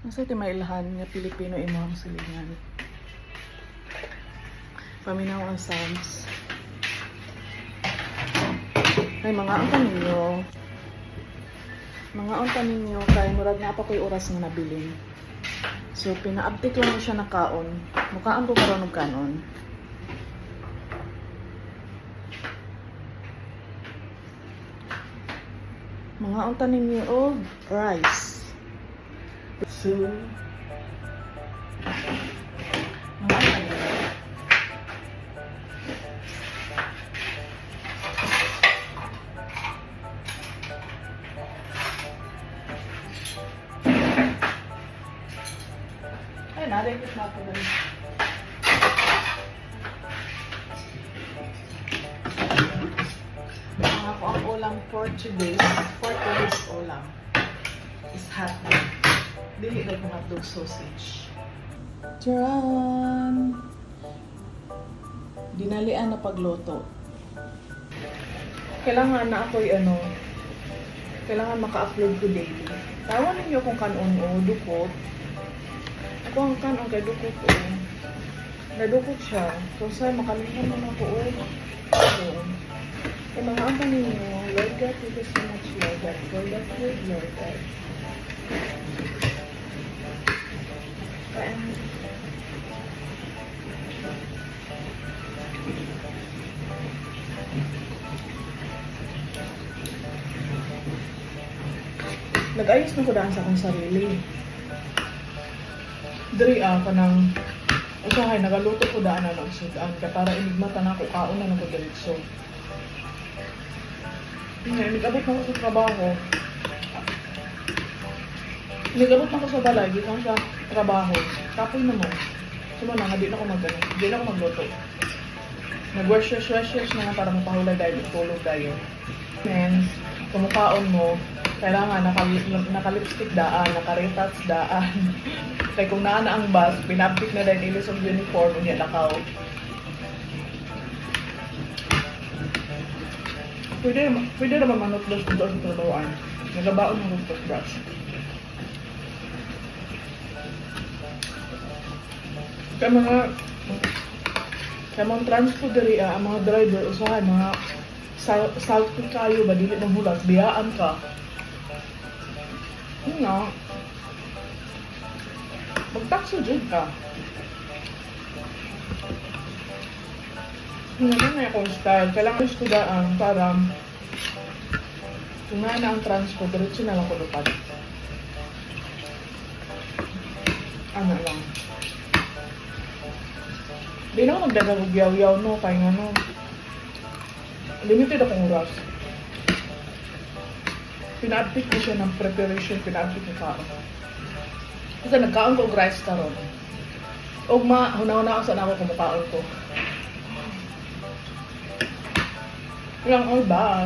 Nasa ti mailhan nga Pilipino imo ang silingan. Paminaw ang Psalms. Ay, mga ang ninyo. Mga ang ninyo kay murag na pa ko'y oras nga nabilin. So, pina-update lang siya na kaon. Mukaan ko karon og kanon. Mga ang tanim niyo og rice. So, mga ang tanim niyo. Ay, na ako. Mga ako ang ulam for today, for today's ulam is hotdog. Dili na kong hotdog sausage. Charan! Dinalian na pagluto. Kailangan na ako'y ano, kailangan maka-upload ko daily. Tawan ninyo kung kanon o dukot. Ako ang kanon kay dukot o. Nadukot siya. So, sa makalimutan naman ako o. So, eh, mga ang ninyo, Lord God, thank you so much, Lord God, for that Lord God. Nag-ayos na ko daan sa akong sarili. Diri ah, kanang usahay, nagaluto ko daan na ng sudan ka para inigmata na ako kaon na ko diretso. Nga, nag-abot na ko sa trabaho. Nag-abot na ko sa balay, di ko sa trabaho. Kapoy na mo. Suma na, hindi na ako mag hindi na ako magluto. Nag-wash-wash-wash na nga para mapahulay dahil tulog tayo. Means, kumukaon mo, kailangan naka, naka-lipstick daan, naka-retats daan. Kaya kung naan na ang bus, pinapit na dahil ilis ang uniform, unya nakaw. Pwede, pwede naman manutlos dito sa trabahoan. Nagabaon ng toothbrush. Kaya mga kaya mga transport diri ah, ang mga driver usahan mga sal salty kayo ba dili ng hulat biyaan ka. Yun nga. Magtakso dyan ka. Hindi na akong style. Kailangan gusto daan para kung na ang transport, diretso na lang ko lupad. Ano lang. Di na ako magdagang yaw-yaw no, kaya nga no. Limited akong oras. Pina-update ko siya ng preparation, pina-update ko kaon. Kasi nagkaon ko rice karon. Og ma, hunaw-hunaw ako sa ako kumukaon ko. Ilang all ba?